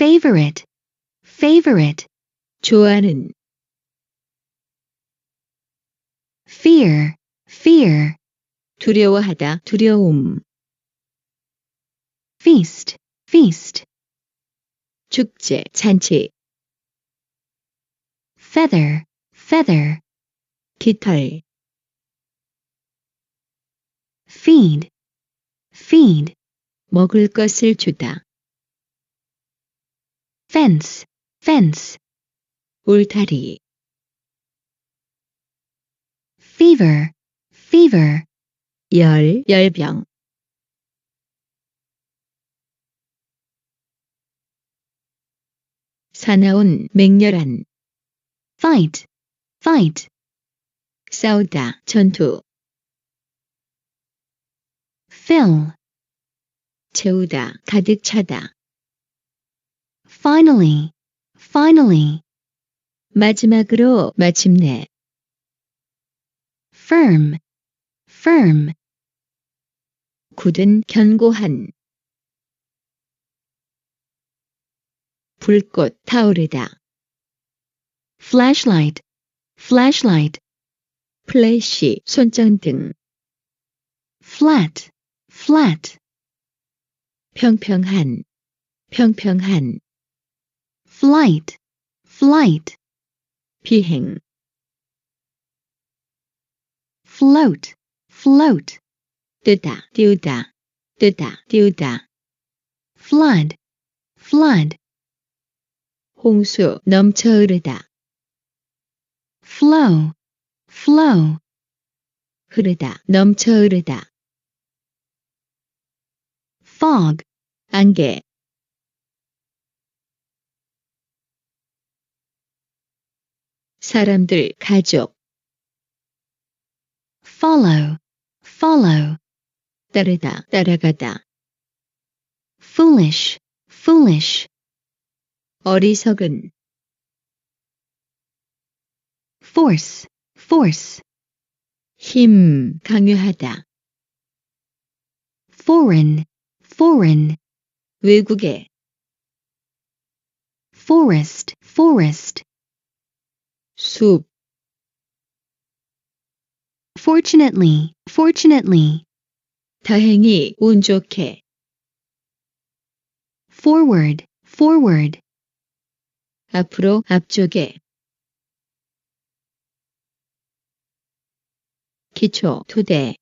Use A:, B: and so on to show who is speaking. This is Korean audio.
A: favorite, favorite,
B: 좋아하는,
A: fear, fear,
B: 두려워하다, 두려움,
A: feast, feast,
B: 축제, 잔치,
A: feather, feather,
B: 깃털,
A: feed, feed,
B: 먹을 것을 주다,
A: Fence, fence,
B: 울타리,
A: fever, fever,
B: 열, 열병, 사나운, 맹렬한,
A: fight, fight,
B: 싸우다, 전투,
A: fill,
B: 채우다, 가득 차다,
A: finally, finally,
B: 마지막으로, 마침내,
A: firm, firm,
B: 굳은, 견고한, 불꽃, 타오르다,
A: flashlight, flashlight,
B: 플래시, 손전등,
A: flat, flat,
B: 평평한, 평평한,
A: flight, flight,
B: 비행,
A: float, float,
B: 뜨다, 띄우다, 뜨다, 띄우다,
A: flood, flood,
B: 홍수, 넘쳐 흐르다,
A: flow, flow,
B: 흐르다, 넘쳐 흐르다,
A: fog,
B: 안개, 사람들, 가족,
A: follow, follow,
B: 따르다, 따라가다,
A: foolish, foolish,
B: 어리석은,
A: force, force,
B: 힘, 강요하다,
A: foreign, foreign,
B: 외국에,
A: forest, forest,
B: 숲,
A: fortunately, fortunately,
B: 다행히, 운 좋게,
A: forward, forward,
B: 앞으로, 앞쪽에, 기초, 토대,